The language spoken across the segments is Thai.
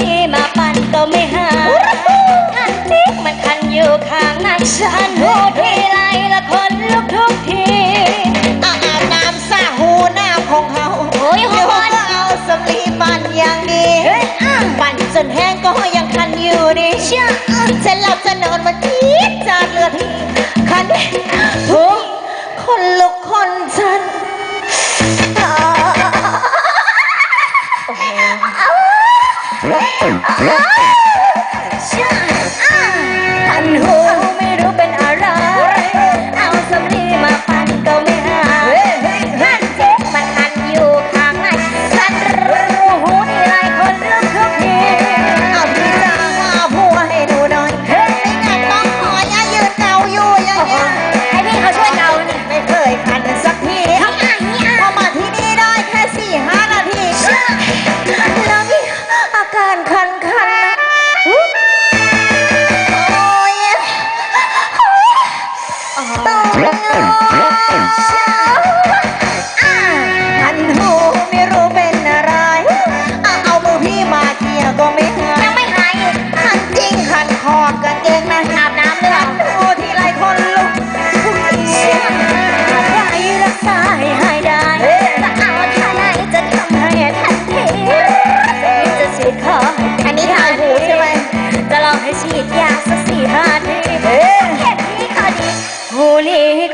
พี่มาปั่นก็ไม่หาคันนี้มันคันอยู่ข้างนั้นฉันพูทีไรละคนลุกทุกทีอาาบน้ำสาหูหน้าของเขาเอ้ยยวก็เอาสำลีปั่นอย่างดีปั่นจนแห้งก็ยังคันอยู่ดีเชื่อจหลับจะนอนมันจี๊ดจาดเลือดคันนี้ Ah!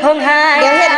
hơn hai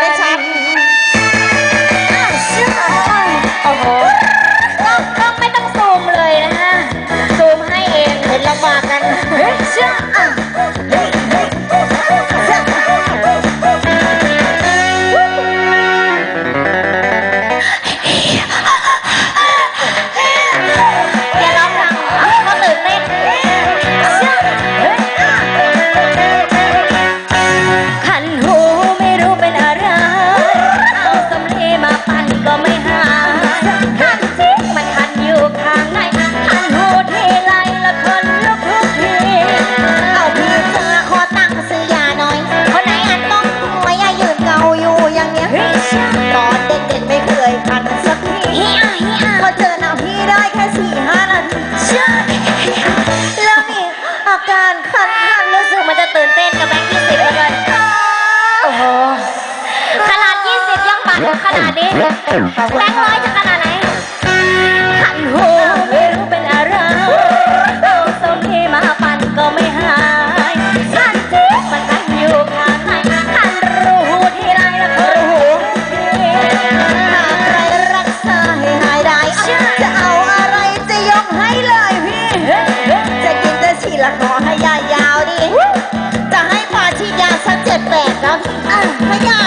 ตอนเด็กๆไม่เคยคันสักทีพอเจอหน้าพี่ได้แค่สี่ห้านาทีแล้วมีอาการคันรู้สึกมันจะตื่นเต้นกับแบงค์ยี่สิบเลยโอ้ขนาดยี่สิบยังปัดขนาดนี้แบงค์ร้อยจะขนาดไหน จะให้ปาชีดยาสักเจ็ดแปดครับอะใยา